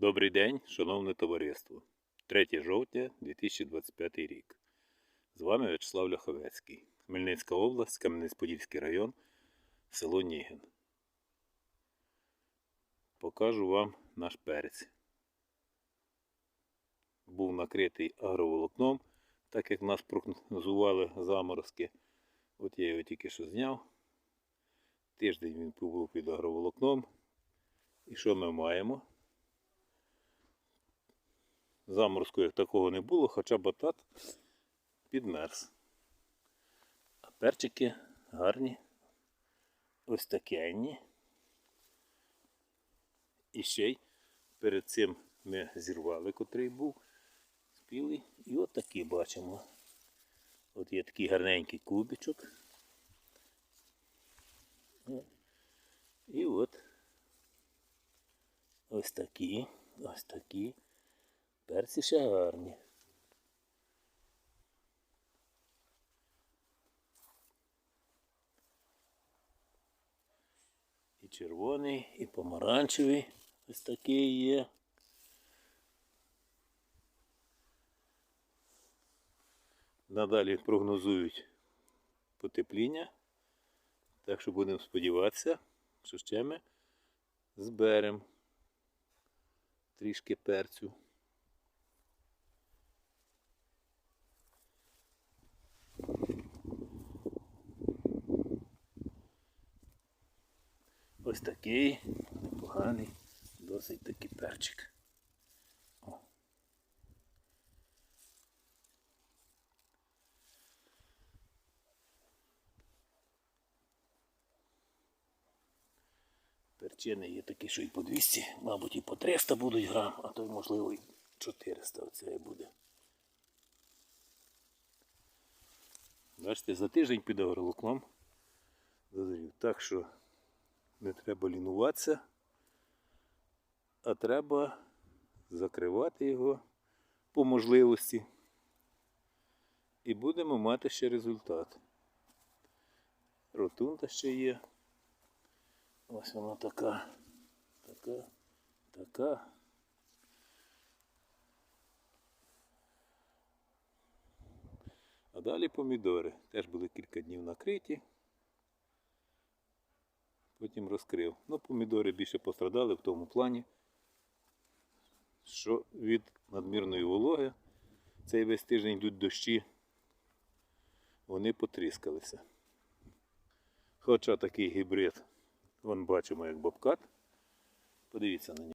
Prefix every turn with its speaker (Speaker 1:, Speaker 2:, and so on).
Speaker 1: Добрий день, шановне товариство. 3 жовтня 2025 рік. З вами В'ячеслав Ляховецький, Хмельницька область, Кам'янець-Подільський район, село Нігин. Покажу вам наш перець. Був накритий агроволокном, так як нас прогнозували заморозки. От я його тільки що зняв. Тиждень він побув під агроволокном. І що ми маємо? Заморозку як такого не було, хоча батат підмерз. А перчики гарні, ось такенні. І ще й перед цим ми зірвали, котрий був спілий. І от такі бачимо. От є такий гарненький кубичок. І от ось такі, ось такі. Перці ще гарні. І червоний, і помаранчевий ось такий є. Надалі прогнозують потепління. Так що будемо сподіватися, що ще ми зберемо трішки перцю. Ось такий непоганий, досить такий перчик. О. Перчини є такі, що і по 200, мабуть, і по 300 будуть грам, а то й можливо і 400 оце і буде. Бачите, за тиждень під агролукмом зазрів. Так що не треба лінуватися, а треба закривати його по можливості. І будемо мати ще результат. Ротунда ще є. Ось вона така, така, така. А далі помідори. Теж були кілька днів накриті. Потім розкрив. Ну, помідори більше пострадали в тому плані, що від надмірної вологи цей весь тиждень йдуть дощі, вони потріскалися. Хоча такий гібрид, вон бачимо як бобкат. Подивіться на нього.